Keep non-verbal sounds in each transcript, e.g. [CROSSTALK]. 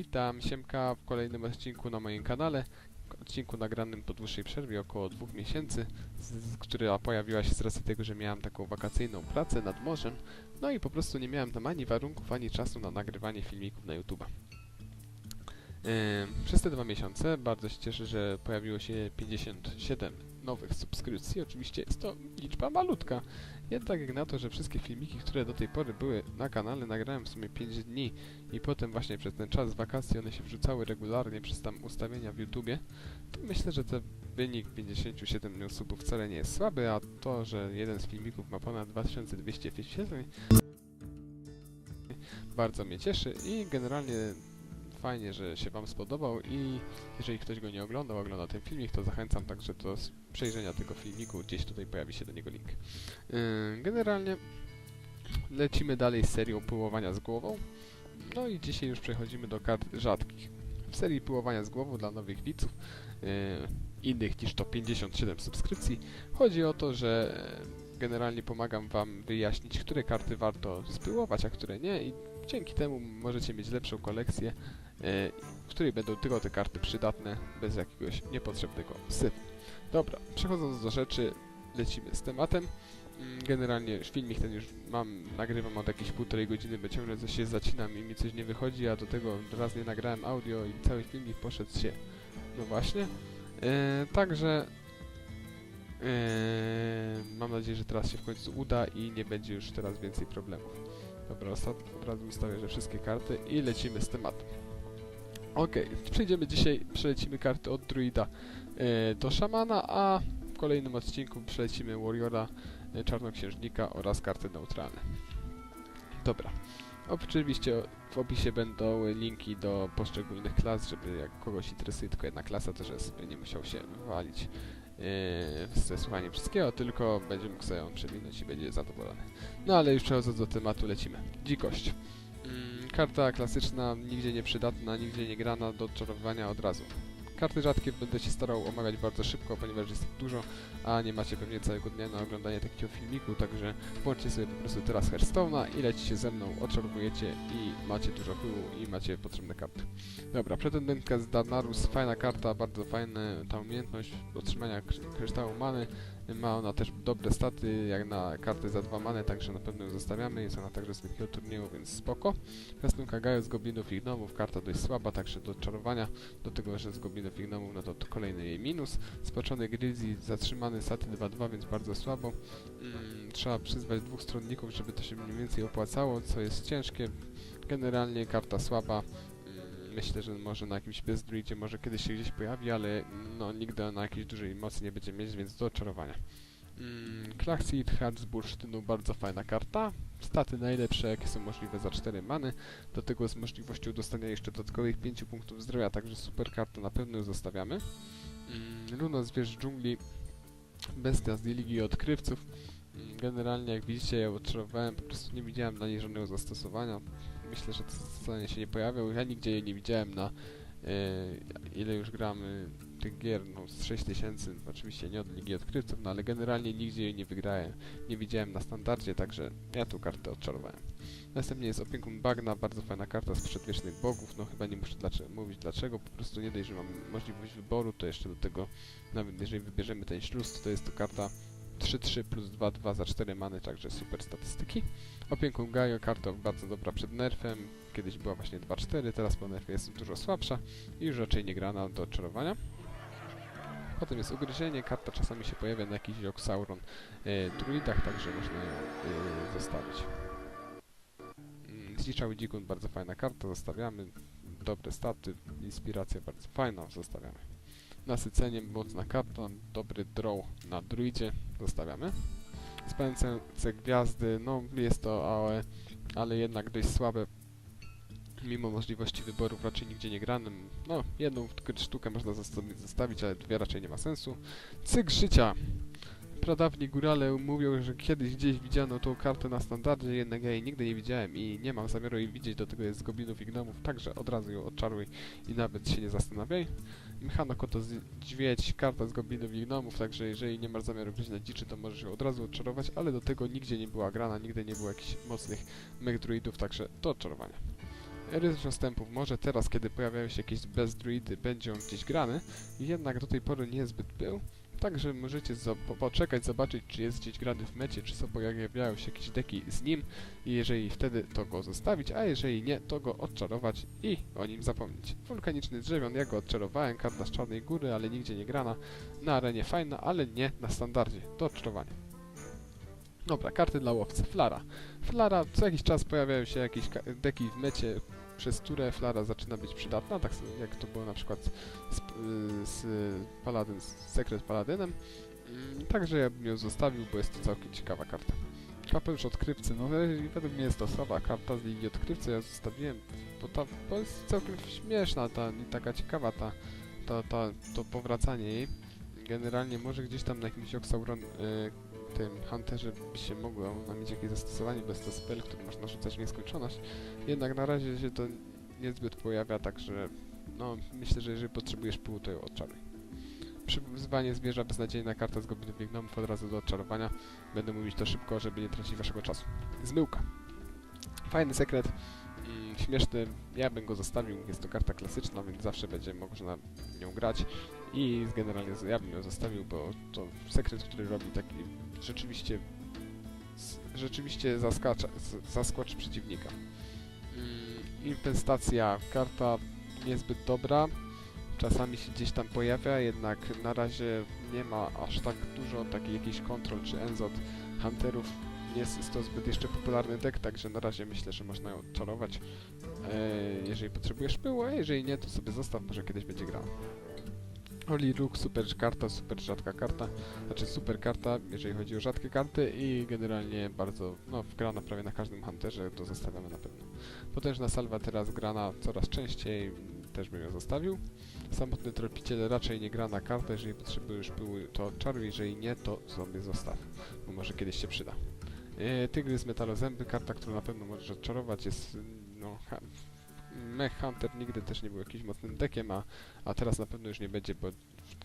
Witam, Siemka w kolejnym odcinku na moim kanale. Odcinku nagranym po dłuższej przerwie, około dwóch miesięcy, z, która pojawiła się z racji tego, że miałem taką wakacyjną pracę nad morzem. No i po prostu nie miałem tam ani warunków, ani czasu na nagrywanie filmików na YouTube'a. Ym, przez te dwa miesiące bardzo się cieszę, że pojawiło się 57 nowych subskrypcji. Oczywiście jest to liczba malutka. Jednak jak na to, że wszystkie filmiki, które do tej pory były na kanale, nagrałem w sumie 5 dni i potem właśnie przez ten czas wakacji one się wrzucały regularnie przez tam ustawienia w YouTubie, to myślę, że ten wynik 57 subów wcale nie jest słaby, a to, że jeden z filmików ma ponad 2200 wyświetleń bardzo mnie cieszy i generalnie fajnie, że się Wam spodobał i jeżeli ktoś go nie oglądał, ogląda ten filmik, to zachęcam także do przejrzenia tego filmiku, gdzieś tutaj pojawi się do niego link. Yy, Generalnie lecimy dalej z serią pyłowania z głową. No i dzisiaj już przechodzimy do kart rzadkich. W serii pyłowania z głową dla nowych widzów, yy, innych niż to 57 subskrypcji, chodzi o to, że e, generalnie pomagam Wam wyjaśnić, które karty warto spyłować, a które nie i dzięki temu możecie mieć lepszą kolekcję, e, w której będą tylko te karty przydatne, bez jakiegoś niepotrzebnego syfu. Dobra, przechodząc do rzeczy, lecimy z tematem. Mm, Generalnie filmik ten już mam, nagrywam od jakieś półtorej godziny, bo ciągle coś się zacinam i mi coś nie wychodzi, a do tego raz nie nagrałem audio i cały filmik poszedł się, no właśnie. E, także e, mam nadzieję, że teraz się w końcu uda i nie będzie już teraz więcej problemów. Dobra, ostatnio od razu ustawię, że wszystkie karty i lecimy z tematem. Okej, przejdziemy dzisiaj, przelecimy karty od druida e, do szamana, a w kolejnym odcinku przelecimy warriora, e, czarnoksiężnika oraz karty neutralne. Dobra. Oczywiście w opisie będą linki do poszczególnych klas, żeby jak kogoś interesuje tylko jedna klasa, to że sobie nie musiał się wywalić yy, ze słuchaniem wszystkiego, tylko będzie mógł sobie ją przewinąć i będzie zadowolony. No ale już przechodząc do tematu, lecimy. Dzikość. Mm, karta klasyczna, nigdzie nie przydatna, nigdzie nie grana, do odczarowywania od razu. Karty rzadkie będę się starał omawiać bardzo szybko, ponieważ jest ich dużo, a nie macie pewnie całego dnia na oglądanie takiego filmiku, także włączcie sobie po prostu teraz Hearthstone'a i lecicie ze mną, odczarowujecie i macie dużo pyłu i macie potrzebne karty. Dobra, pretendentka z Darnarus, fajna karta, bardzo fajna ta umiejętność otrzymania kry- kryształu many. Ma ona też dobre staty, jak na karty za dwa many, także na pewno ją zostawiamy. Jest ona także z takiego turnieju, więc spoko. Krasnunka Gaio z Goblinów i Gnomów, karta dość słaba, także do czarowania. Do tego, że z Goblinów i Gnomów, no to, to kolejny jej minus. Spoczony Grizzly, zatrzymany staty 2-2, więc bardzo słabo. Mm, trzeba przyzwać dwóch stronników, żeby to się mniej więcej opłacało, co jest ciężkie. Generalnie karta słaba. Mm, Myślę, że może na jakimś bezdruidzie może kiedyś się gdzieś pojawi, ale no nigdy na jakiejś dużej mocy nie będzie mieć, więc do oczarowania. Mm, Klaxit z bursztynu, bardzo fajna karta. Staty najlepsze, jakie są możliwe za 4 many. Do tego z możliwością dostania jeszcze dodatkowych 5 punktów zdrowia, także super karta, na pewno ją zostawiamy. Mm, Luno Zwierz dżungli, bestia z Ligi Odkrywców. Mm, Generalnie, jak widzicie, ja odczarowałem, po prostu nie widziałem na niej żadnego zastosowania. Myślę, że to zastosowanie się nie pojawiał. Ja nigdzie jej nie widziałem na e, ile już gramy tych gier, no z 6000, oczywiście nie od Ligi Odkrywców, no ale generalnie nigdzie jej nie wygrałem, nie widziałem na standardzie, także ja tu kartę odczarowałem. Następnie jest Opiekun Bagna, bardzo fajna karta z przedwiecznych bogów, no chyba nie muszę dlaczego, mówić dlaczego, po prostu nie dość, że mam możliwość wyboru, to jeszcze do tego, nawet jeżeli wybierzemy ten śluz, to jest to karta 3-3 plus 2-2 za 4 many, także super statystyki. Opiekun Gaio, karta bardzo dobra przed nerfem, kiedyś była właśnie 2-4, teraz po nerfie jest dużo słabsza i już raczej nie grana do odczarowania. Potem jest ugryzienie, karta czasami się pojawia na jakichś Oxauron e, druidach, także można ją e, zostawić. Mm, Zdziczały Dzikun, bardzo fajna karta, zostawiamy. Dobre staty, inspiracja bardzo fajna, zostawiamy. Nasycenie, mocna karta, dobry draw na druidzie, zostawiamy. Spędzące gwiazdy, no jest to AOE, ale jednak dość słabe. Mimo możliwości wyborów raczej nigdzie nie granym. No, jedną sztukę można zosta- zostawić, ale dwie raczej nie ma sensu. Cykl życia. Pradawni górale mówią, że kiedyś gdzieś widziano tą kartę na standardzie, jednak ja jej nigdy nie widziałem i nie mam zamiaru jej widzieć, do tego jest z goblinów i gnomów, także od razu ją odczaruj i nawet się nie zastanawiaj. Mechano to dźwiedź, karta z goblinów i gnomów, także jeżeli nie masz zamiaru gryźć na dziczy, to możesz ją od razu odczarować, ale do tego nigdzie nie była grana, nigdy nie było jakichś mocnych mech druidów, także do odczarowania. rys rozstępów może teraz, kiedy pojawiają się jakieś bezdruidy, będzie on gdzieś grany, jednak do tej pory niezbyt był. Także możecie poczekać, zobaczyć, czy jest gdzieś grany w mecie, czy są pojawiają się jakieś deki z nim i jeżeli wtedy, to go zostawić, a jeżeli nie, to go odczarować i o nim zapomnieć. Wulkaniczny drzewion, ja go odczarowałem, karta z Czarnej Góry, ale nigdzie nie grana. Na arenie fajna, ale nie na standardzie, do odczarowania. Dobra, karty dla łowcy. Flara. Flara, co jakiś czas pojawiają się jakieś deki w mecie, przez które Flara zaczyna być przydatna, tak jak to było na przykład z, y, z Paladyn, z Sekret Paladynem. Mm, Także ja bym ją zostawił, bo jest to całkiem ciekawa karta. Kapelusz odkrywcy, no we- według mnie jest to słaba karta z linii odkrywcy, ja zostawiłem, bo ta bo jest całkiem śmieszna ta i taka ciekawa ta, ta, ta, to powracanie jej. Generalnie może gdzieś tam na jakimś Oxauron, y, tym Hunterze by się mogło mieć jakieś zastosowanie, jest to spell, który można rzucać w nieskończoność. Jednak na razie się to niezbyt pojawia, także no myślę, że jeżeli potrzebujesz pyłu, to ją odczaruj. Przywyzwanie zwierza, beznadziejna karta z goblinów gnomów od razu do odczarowania. Będę mówić to szybko, żeby nie tracić waszego czasu. Zmyłka. Fajny sekret, śmieszny, ja bym go zostawił, jest to karta klasyczna, więc zawsze będzie można nią grać i generalnie ja bym ją zostawił, bo to sekret, który robi taki rzeczywiście rzeczywiście zaskacza, z- zaskocz przeciwnika. Mm, Infestacja, karta niezbyt dobra, czasami się gdzieś tam pojawia, jednak na razie nie ma aż tak dużo takich jakichś kontrol czy enzot hunterów. Nie jest to zbyt jeszcze popularny deck, także na razie myślę, że można ją odczarować, e, jeżeli potrzebujesz pyłu, a jeżeli nie, to sobie zostaw, może kiedyś będzie grała. Oli Rook, super karta, super rzadka karta, znaczy super karta, jeżeli chodzi o rzadkie karty i generalnie bardzo, no, grana prawie na każdym hunterze, to zostawiamy na pewno. Potężna salwa teraz grana coraz częściej, też bym ją zostawił. Samotny tropiciel raczej nie grana karta, jeżeli potrzebujesz pyłu, to odczaruj, jeżeli nie, to sobie zostaw, bo może kiedyś się przyda. E, Tygrys metalozęby, karta, którą na pewno możesz odczarować, jest, no, Mech Hunter nigdy też nie był jakimś mocnym dekiem, a, a teraz na pewno już nie będzie, bo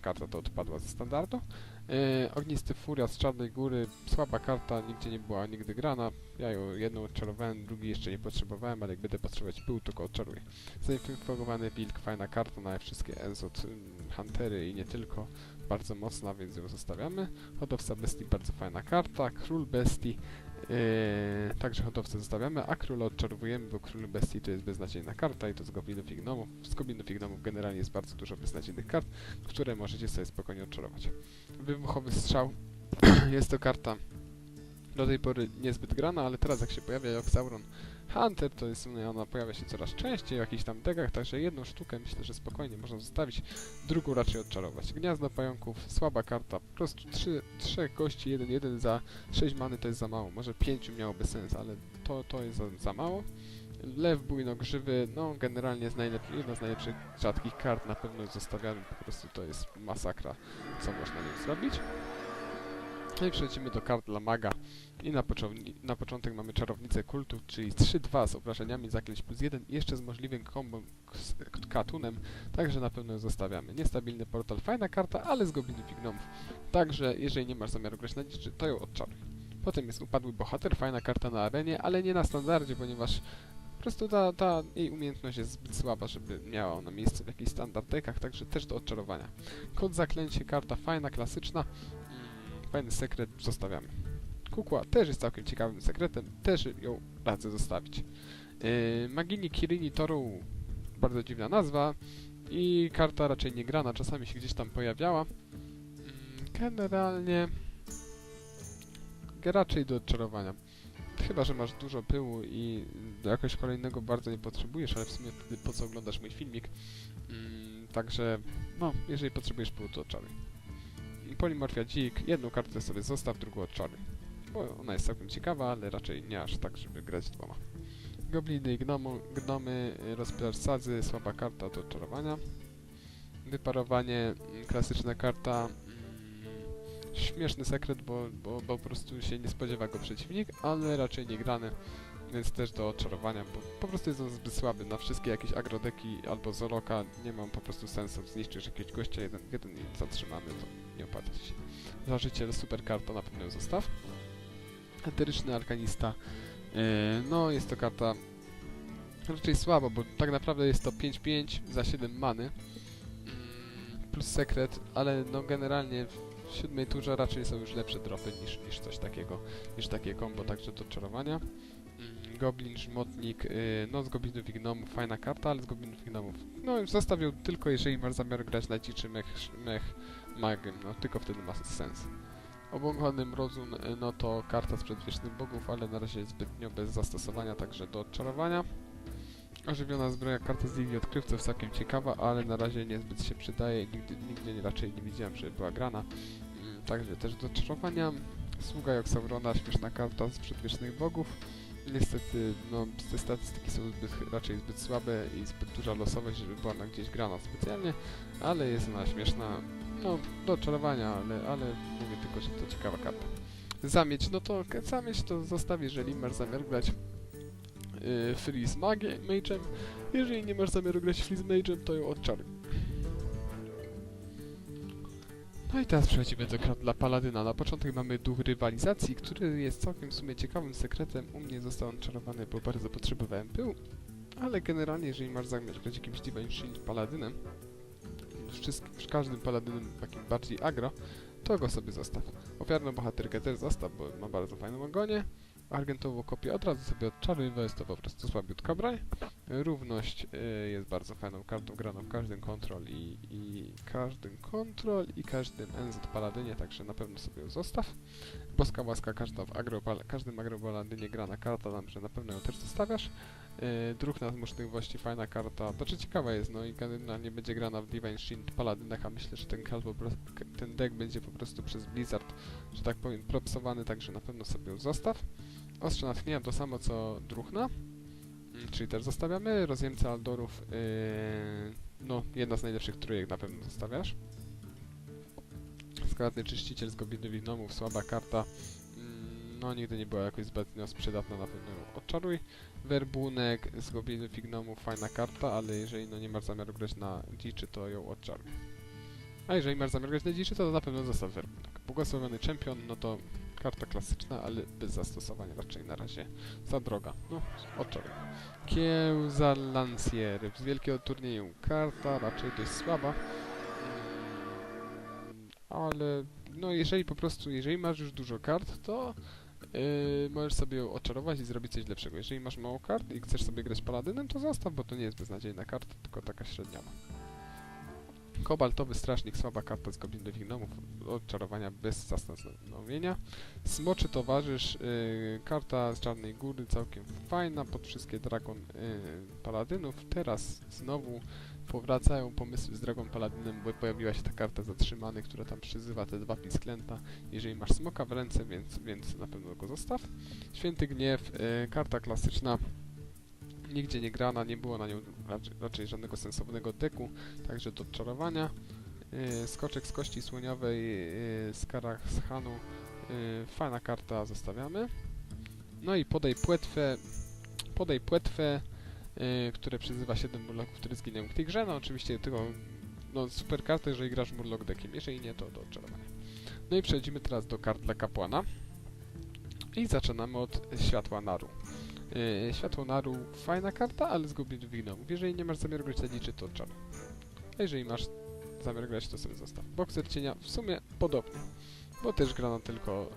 karta to odpadła ze standardu. E, Ognisty Furia z Czarnej Góry, słaba karta, nigdzie nie była nigdy grana. Ja ją jedną odczarowałem, drugi jeszcze nie potrzebowałem, ale jak będę potrzebować pył, to go odczaruję. Zainfekowany Wilk, fajna karta na wszystkie Enzot, ym, Huntery i nie tylko. Bardzo mocna, więc ją zostawiamy. Hodowca Bestii, bardzo fajna karta. Król Bestii, Yy, także hodowcę zostawiamy, a króla odczarowujemy, bo król bestii to jest beznadziejna karta i to z goblinów i gnomów. Z goblinów i gnomów generalnie jest bardzo dużo beznadziejnych kart, które możecie sobie spokojnie odczarować. Wybuchowy strzał [CLEARS THROAT] jest to karta do tej pory niezbyt grana, ale teraz jak się pojawia jak Sauron Hunter, to jest ona pojawia się coraz częściej w jakichś tam degach, także jedną sztukę myślę, że spokojnie można zostawić, drugą raczej odczarować. Gniazdo pająków, słaba karta, po prostu trzy, trzech gości, jeden, jeden za 6 many to jest za mało, może 5 miałoby sens, ale to, to jest za, za mało. Lew bujnogrzywy, no generalnie najlepszy, jedna z najlepszych rzadkich kart, na pewno zostawiamy, po prostu to jest masakra, co można nim zrobić. I przechodzimy do kart dla maga. I na, na początek mamy czarownicę kultu, czyli 3-2 z obrażeniami zaklęć plus 1 i jeszcze z możliwym kombo z katunem, także na pewno ją zostawiamy. Niestabilny portal, fajna karta, ale z goblinów i gnomów. Także jeżeli nie masz zamiaru grać na dziczy, to ją odczaruj. Potem jest upadły bohater, fajna karta na arenie, ale nie na standardzie, ponieważ po prostu ta, ta jej umiejętność jest zbyt słaba, żeby miała ona miejsce w jakichś standard deckach, także też do odczarowania. Kod zaklęcie, karta fajna, klasyczna, fajny sekret, zostawiamy. Kukła też jest całkiem ciekawym sekretem, też ją radzę zostawić. Yy, Magini Kirini Toru, bardzo dziwna nazwa i karta raczej nie grana, czasami się gdzieś tam pojawiała. Mm, Generalnie raczej do odczarowania. Chyba, że masz dużo pyłu i do jakoś kolejnego bardzo nie potrzebujesz, ale w sumie po co oglądasz mój filmik. Mm, także, no, jeżeli potrzebujesz pyłu, to odczaruj. Polimorfia dzik, jedną kartę sobie zostaw, drugą odczaruj. Bo ona jest całkiem ciekawa, ale raczej nie aż tak, żeby grać dwoma. Gobliny i gnomu, gnomy, rozpieracz sadzy, słaba karta do odczarowania. Wyparowanie, mm, klasyczna karta, mm, śmieszny sekret, bo, bo, bo po prostu się nie spodziewa go przeciwnik, ale raczej nie grany, więc też do odczarowania, bo po prostu jest on zbyt słaby. Na wszystkie jakieś agrodeki albo zoloka nie mam po prostu sensu. Zniszczysz jakiegoś gościa jeden jeden i zatrzymamy, to nie opłaca się. Żarzyciel, super karta, na pewno zostaw. Eteryczny Arkanista. Yy, no, jest to karta raczej słabo, bo tak naprawdę jest to 5-5 za 7 many mm, plus sekret, ale no generalnie w siódmej turze raczej są już lepsze dropy niż, niż coś takiego, niż takie combo, także do czarowania. Goblin, Żmotnik, yy, no z Goblinów i Gnomów fajna karta, ale z Goblinów i Gnomów no już zostawił tylko jeżeli masz zamiar grać na dziczy mech, mech magiem, no tylko wtedy ma sens. Obłąkany Mrozun, y, no to karta z przedwiecznych bogów, ale na razie zbytnio bez zastosowania, także do odczarowania. Ożywiona zbroja, karta z Ligi Odkrywców, całkiem ciekawa, ale na razie niezbyt się przydaje nigdy, nie, raczej nie widziałem, żeby była grana. Mm, Także też do odczarowania. Sługa Joksaurona, śmieszna karta z przedwiecznych bogów. Niestety, no, te statystyki są zbyt, raczej zbyt słabe i zbyt duża losowość, żeby była ona gdzieś grana specjalnie, ale jest ona śmieszna, no, do odczarowania, ale, ale mówię tylko, że to ciekawa karta. Zamieć, no to zamieć to zostaw, jeżeli masz zamiar grać yy, Magie, Mage'em. Jeżeli nie masz zamiaru grać Freeze Mage'em, to ją odczaruj. No i teraz przechodzimy do kart dla Paladyna. Na początek mamy duch rywalizacji, który jest całkiem w sumie ciekawym sekretem. U mnie został on czarowany, bo bardzo potrzebowałem pyłu. Ale generalnie, jeżeli masz zamiar grać jakimś Divine Paladynem, wszystkim, każdym Paladynem takim bardziej agro, to go sobie zostaw. Ofiarną bohaterkę też zostaw, bo ma bardzo fajną ogonię. Argentową kopię od razu sobie odczaruj, bo jest to po prostu słabiutka broń. Równość y, jest bardzo fajną kartą graną w każdym kontrol i, i każdym kontrol i każdym NZ Paladynie, także na pewno sobie ją zostaw. Boska łaska każda w agro, każdym agro Paladynie grana karta, także na pewno ją też zostawiasz. Yy, Druh nadmuszliwości, fajna karta, znaczy ciekawa jest, no i generalnie będzie grana w Divine Shield Paladynach, a myślę, że ten, ten deck będzie po prostu przez Blizzard, że tak powiem, propsowany, także na pewno sobie ją zostaw. Ostrze natchnienia to samo co Druchna, czyli też zostawiamy. Rozjemca Aldorów, yy, no jedna z najlepszych trójek na pewno zostawiasz. Skradny czyściciel z Goblinów i Gnomów, słaba karta, mm, no nigdy nie była jakoś zbytnio przydatna, na pewno odczaruj. Werbunek z Goblinów i Gnomów, fajna karta, ale jeżeli no nie masz zamiaru grać na dziczy, to ją odczaruj. A jeżeli masz zamiar grać na dziczy, to na pewno zostaw Werbunek. Błogosławiony Champion, no to karta klasyczna, ale bez zastosowania raczej na razie. Za droga. No, odczaruj. Kiełza Lancier z wielkiego turnieju. Karta raczej dość słaba. Mm, Ale no jeżeli po prostu, jeżeli masz już dużo kart, to yy, możesz sobie ją oczarować i zrobić coś lepszego. Jeżeli masz mało kart i chcesz sobie grać paladynem, to zostaw, bo to nie jest beznadziejna karta, tylko taka średniawa. Kobaltowy strażnik, słaba karta z Goblinów Gnomów, odczarowania bez zastanowienia. Smoczy towarzysz, y, karta z Czarnej Góry, całkiem fajna, pod wszystkie Dragon y, Paladynów. Teraz znowu powracają pomysły z Dragon Paladynem, bo pojawiła się ta karta zatrzymany, która tam przyzywa te dwa pisklęta. Jeżeli masz smoka w ręce, więc, więc na pewno go zostaw. Święty Gniew, y, karta klasyczna, nigdzie nie grana, nie było na nią raczej, raczej żadnego sensownego deku, także do odczarowania. Yy, skoczek z kości słoniowej yy, z karach z Hanu, yy, fajna karta, zostawiamy. No i podaj płetwę, podaj płetwę, które przyzywa 7 murloków, które zginęły w tej grze. No oczywiście tylko no, super karta, jeżeli grasz murloc deckiem, jeżeli nie, to do odczarowania. No i przechodzimy teraz do kart dla kapłana. I zaczynamy od światła naru. Yy, Światło Naru, fajna karta, ale zgubić Gnomów. Jeżeli nie masz zamiaru grać na liczy, to czar. A jeżeli masz zamiar grać, to sobie zostaw. Bokser cienia w sumie podobnie, bo też grana tylko,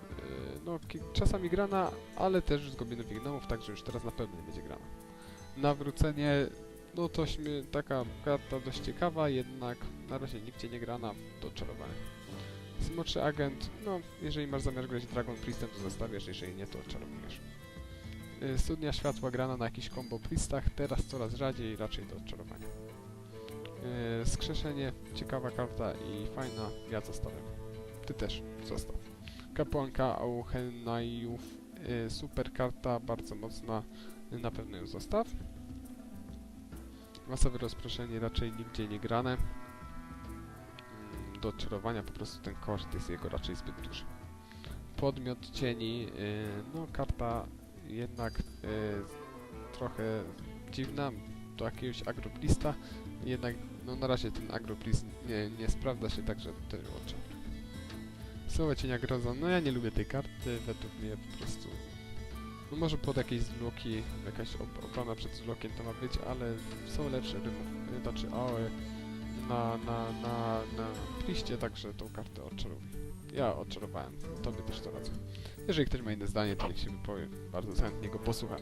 yy, no czasami grana, ale też z Goblinów i Gnomów, także już teraz na pewno nie będzie grana. Nawrócenie, no to śmie- taka karta dość ciekawa, jednak na razie nigdzie nie grana, do czarowania. Smoczy Agent, no jeżeli masz zamiar grać Dragon Priestem, to zostawiasz, jeżeli nie, to odczarowujesz. Y, Studnia światła grana na jakichś combo priestach, teraz coraz rzadziej, raczej do odczarowania. Yy, skrzeszenie, ciekawa karta i fajna, ja zostawiam. Ty też zostaw. Kapłanka Auchenaiów, yy, super karta, bardzo mocna, na pewno ją zostaw. Masowe rozproszenie raczej nigdzie nie grane. Mm, Do odczarowania po prostu ten koszt jest jego raczej zbyt duży. Podmiot cieni, no karta jednak y, trochę dziwna do jakiegoś agroplista. Jednak no na razie ten agroplist nie, nie sprawdza się, także to oczy. Słowa cienia groza. No ja nie lubię tej karty, według mnie po prostu No może pod jakieś zwłoki, jakaś ob obrona przed zwłokiem to ma być, ale są lepsze rymy, znaczy AOE na, na, na, na liście, także tą kartę odczaruję. Ja odczarowałem, tobie też to. Jeżeli ktoś ma inne zdanie, to niech się wypowie. Bardzo chętnie go posłucham.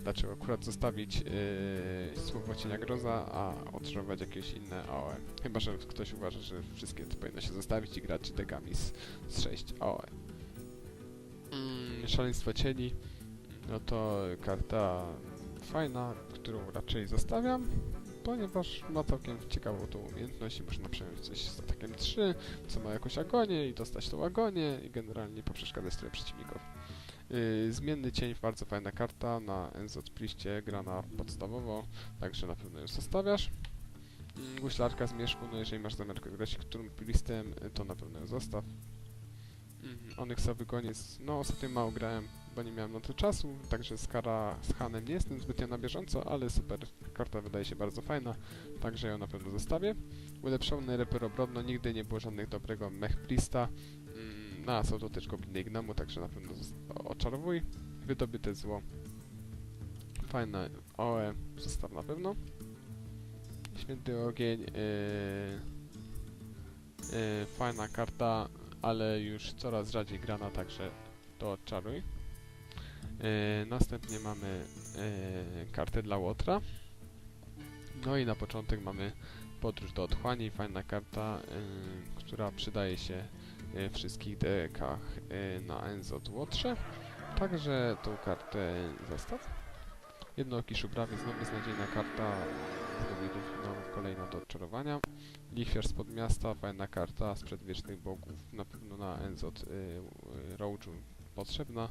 Dlaczego akurat zostawić yy, słowo cienia groza, a odczarować jakieś inne AOE. Chyba, że ktoś uważa, że wszystkie to powinno się zostawić i grać dekami z, z 6 AOE. Mm, szaleństwo cieni, no to karta fajna, którą raczej zostawiam, ponieważ ma całkiem ciekawą tą umiejętność i można przejąć coś z atakiem 3, co ma jakąś agonię i dostać tą agonię i generalnie poprzeszkadzać tyle przeciwników. Yy, zmienny cień, bardzo fajna karta, na Enzot Pliście grana podstawowo, także na pewno ją zostawiasz. Guślarka z mieszku, no jeżeli masz zamiar grać którym plistem, yy, to na pewno ją zostaw. Yy, Onyksowy koniec, no ostatnio mało grałem, bo nie miałem na to czasu, także z Kara z Hanem nie jestem zbytnio na bieżąco, ale super, karta wydaje się bardzo fajna, także ją na pewno zostawię. Ulepszony reper obrodno, nigdy nie było żadnych dobrego mech plista, mm, no a są to też gobliny także na pewno oczarowuj. Wydobyte zło, fajne OE, zostaw na pewno. Święty ogień, yy, yy, fajna karta, ale już coraz rzadziej grana, także to odczaruj. E, następnie mamy e, kartę dla Łotra. No i na początek mamy podróż do otchłani, fajna karta, e, która przydaje się w wszystkich dekach na Enzo Łotrze. Także tą kartę zostaw. Jednooki szubrawiec, no beznadziejna karta z goblinów, no kolejna do odczarowania. Lichwiarz spod miasta, fajna karta z przedwiecznych bogów, na pewno na Enzot y, y, potrzebna.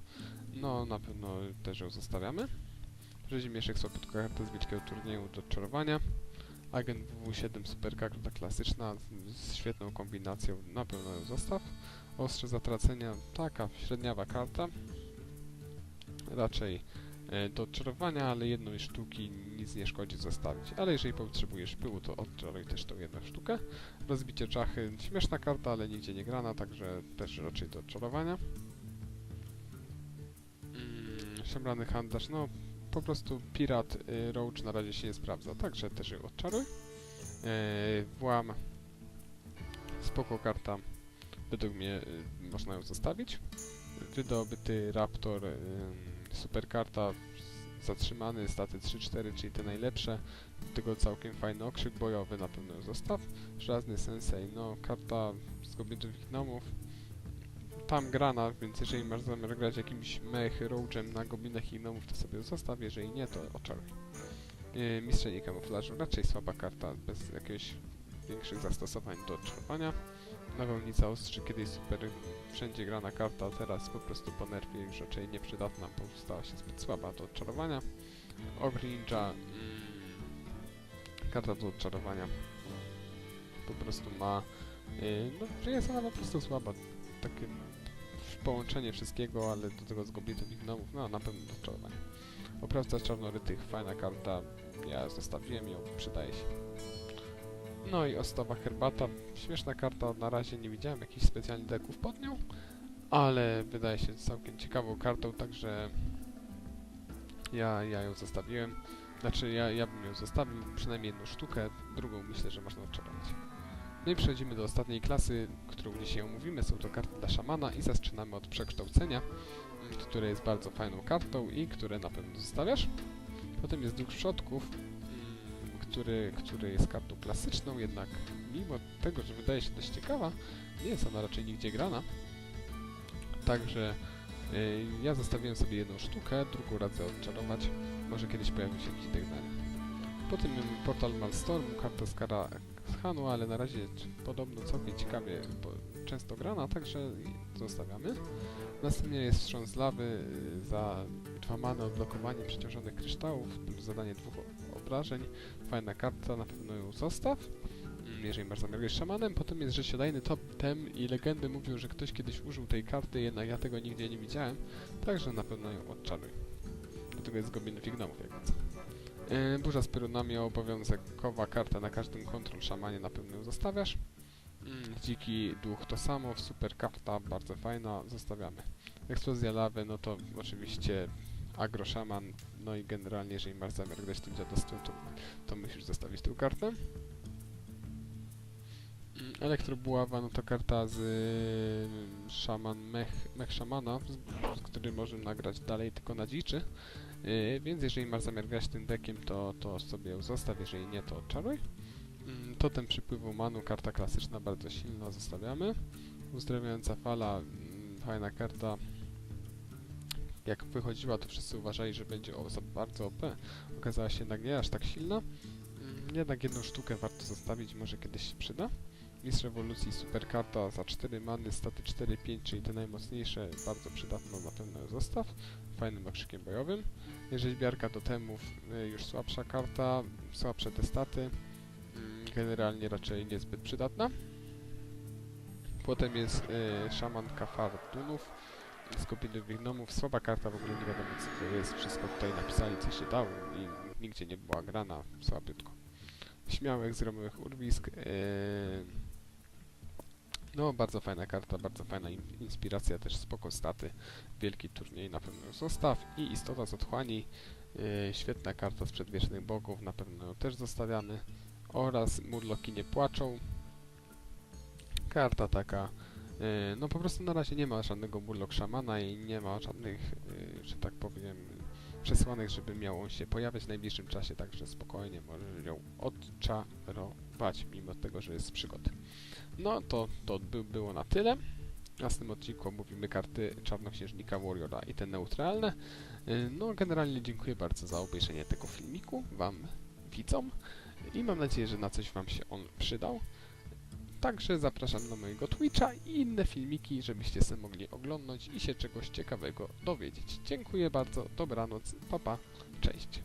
No, na pewno też ją zostawiamy. Rzezimieszek Słapotka karta z wielkiego turnieju do odczarowania. Agent WW7 super karta klasyczna z, świetną kombinacją, na pewno ją zostaw. Ostrze zatracenia, taka średniawa karta. Raczej e, do odczarowania, ale jednej sztuki nic nie szkodzi zostawić. Ale jeżeli potrzebujesz pyłu, to odczaruj też tą jedną sztukę. Rozbicie czachy, śmieszna karta, ale nigdzie nie grana, także też raczej do odczarowania. Szemrany handlarz, no po prostu pirat y, Roach na razie się nie sprawdza, także też ją odczaruj. E, włam, spoko karta, według mnie y, można ją zostawić. Wydobyty Raptor, y, super karta, zatrzymany, staty 3-4, czyli te najlepsze. Do tego całkiem fajny okrzyk bojowy, na pewno ją zostaw. Żelazny Sensei, no karta z goblitów i gnomów. Tam grana, więc jeżeli masz zamiar grać jakimś mech, roachem na goblinach i gnomów, to sobie zostaw, jeżeli nie, to oczaruj. Yy, Mistrzyni kamuflażu, raczej słaba karta, bez jakiegoś większych zastosowań do odczarowania. Nawałnica ostrzy, kiedyś super wszędzie grana karta, teraz po prostu po nerfie już raczej nieprzydatna, bo stała się zbyt słaba do odczarowania. Ogre Ninja, mm, karta do odczarowania, po prostu ma, yy, no jest ona po prostu słaba, takie połączenie wszystkiego, ale do tego z goblinów i gnomów, no na pewno do odczarowania. Oprawca czarnorytych, fajna karta, ja zostawiłem ją, przydaje się. No i ostowa herbata, śmieszna karta, na razie nie widziałem jakichś specjalnych deków pod nią, ale wydaje się całkiem ciekawą kartą, także ja, ja ją zostawiłem. Znaczy, ja, ja bym ją zostawił, przynajmniej jedną sztukę, drugą myślę, że można odczarować. No i przechodzimy do ostatniej klasy, którą dzisiaj omówimy. Są to karty dla szamana i zaczynamy od przekształcenia, mm, które jest bardzo fajną kartą i które na pewno zostawiasz. Potem jest duch przodków, mm, który, który jest kartą klasyczną, jednak mimo tego, że wydaje się dość ciekawa, nie jest ona raczej nigdzie grana. Także y, ja zostawiłem sobie jedną sztukę, drugą radzę odczarować. Może kiedyś pojawi się jakiś deck na nią. Potem mamy Portal Malstorm, karta z Hanu, ale na razie podobno całkiem ciekawie, często grana, także zostawiamy. Następnie jest wstrząs lawy y, za dwa many odblokowanie przeciążonych kryształów plus zadanie dwóch obrażeń. Fajna karta, na pewno ją zostaw. mm, Jeżeli masz zamiar grać szamanem, potem jest rzesiodajny totem i legendy mówią, że ktoś kiedyś użył tej karty, jednak ja tego nigdzie nie widziałem, także na pewno ją odczaruj. Do tego jest goblinów i gnomów, jak. Yy, burza z piorunami obowiązkowa karta na każdym kontrol szamanie na pewno zostawiasz. Mm, dziki duch to samo, super karta, bardzo fajna, zostawiamy. Eksplozja lawy, no to oczywiście agroszaman, no i generalnie jeżeli masz zamiar grać tym dziadostwem, to, to musisz zostawić tę kartę. Mm, Elektrobuława, no to karta z y, szaman mech, mech szamana, z, z którym możemy nagrać dalej tylko na dziczy. Y, więc jeżeli masz zamiar grać tym deckiem, to, to sobie ją zostaw, jeżeli nie, to odczaruj. Mm, Totem przypływu manu, karta klasyczna, bardzo silna, zostawiamy. Uzdrawiająca fala, mm, fajna karta. Jak wychodziła, to wszyscy uważali, że będzie o, za bardzo OP. Okazała się jednak nie aż tak silna. Mm, Jednak jedną sztukę warto zostawić, może kiedyś się przyda. Mistrz ewolucji, super karta za 4 many, staty 4-5, czyli te najmocniejsze, bardzo przydatną na pewno zostaw. Fajnym okrzykiem bojowym. Rzeźbiarka totemów, y, już słabsza karta, słabsze te staty. Mm, Generalnie raczej niezbyt przydatna. Potem jest y, szamanka Fardunów z kopinowych gnomów. Słaba karta, w ogóle nie wiadomo co to jest. Wszystko tutaj napisali, co się dało i nigdzie nie była grana, słabiutko. Śmiałek z gromowych urwisk. Yy, no, bardzo fajna karta, bardzo fajna in inspiracja, też spoko staty. Wielki turniej na pewno zostaw. I istota z otchłani. Yy, świetna karta z przedwiecznych bogów, na pewno ją też zostawiamy. Oraz murloki nie płaczą. Karta taka Yy, No po prostu na razie nie ma żadnego Murloc szamana i nie ma żadnych, yy, że tak powiem, przesłanek, żeby miał on się pojawiać w najbliższym czasie, także spokojnie możesz ją odczarować, mimo tego, że jest przygody. No to, to by było na tyle. W następnym odcinku omówimy karty Czarnoksiężnika Warriora i te neutralne. No generalnie dziękuję bardzo za obejrzenie tego filmiku, wam widzom i mam nadzieję, że na coś wam się on przydał. Także zapraszam na mojego Twitcha i inne filmiki, żebyście sobie mogli oglądać i się czegoś ciekawego dowiedzieć. Dziękuję bardzo, dobranoc, papa, cześć.